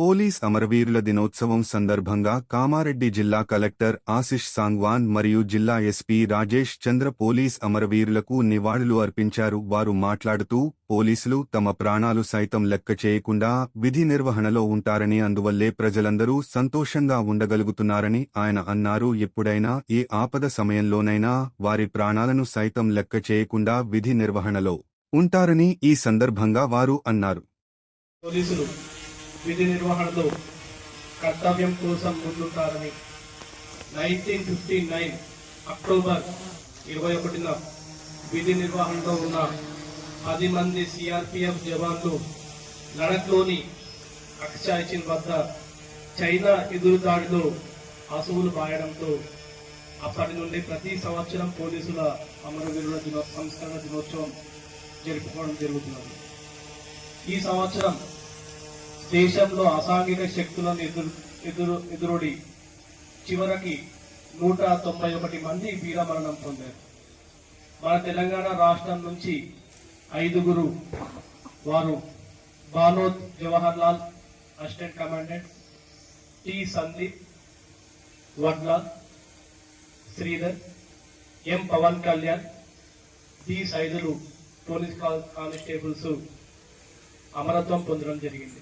Police అమరవీరుల దినోత్సవం సందర్భంగా కామారెడ్డి జిల్లా కలెక్టర్ ఆశిష్ సాంగ్వాన్ మరియు జిల్లా ఎస్పీ రాజేష్ చంద్ర పోలీస్ అమరవీరులకు నివాళులు అర్పించారు. వారు మాట్లాడుతూ పోలీసులు తమ ప్రాణాలు సైతం లెక్క చేయకుండా విధి నిర్వహణలో ఉంటారని అందువల్లే ప్రజలందరూ సంతోషంగా ఉండగలుగుతున్నారని ఆయన అన్నారు. ఎప్పుడైనా ఏ ఆపద సమయంలోనైనా వారి ప్రాణాలను సైతం లెక్క చేయకుండా విధి నిర్వహణలో ఉంటారని ఈ సందర్భంగా వారు అన్నారు. పోలీసులు విధి నిర్వహణలో కర్తవ్యం కోసం ముందుంటారని నైన్టీన్ ఫిఫ్టీ నైన్ అక్టోబర్ ఇరవై ఒకటిన విధి నిర్వహణలో ఉన్న పది మంది సిఆర్పిఎఫ్ జవాన్లు లడఖ్లోని అక్షాయిచిన్ వద్ద చైనా ఎదురుదాడిలో అసువులు బాయడంతో అప్పటి నుండి ప్రతి సంవత్సరం పోలీసుల అమరవీరుల దినో సంస్కరణ దినోత్సవం జరుపుకోవడం జరుగుతున్నది. ఈ సంవత్సరం దేశంలో అసాంఘిక శక్తులను ఎదురు ఎదురు ఎదురుడి చివరికి నూట తొంభై ఒకటి మంది వీరమరణం పొందారు. మన తెలంగాణ రాష్ట్రం నుంచి ఐదుగురు వారు Banoth Jawahar Lal assistant commandant T Sandeep Vadlal Sridhar M Pavan Kalyan D Saidulu police కా- కానిస్టేబుల్స్ అమరత్వం పొందడం జరిగింది.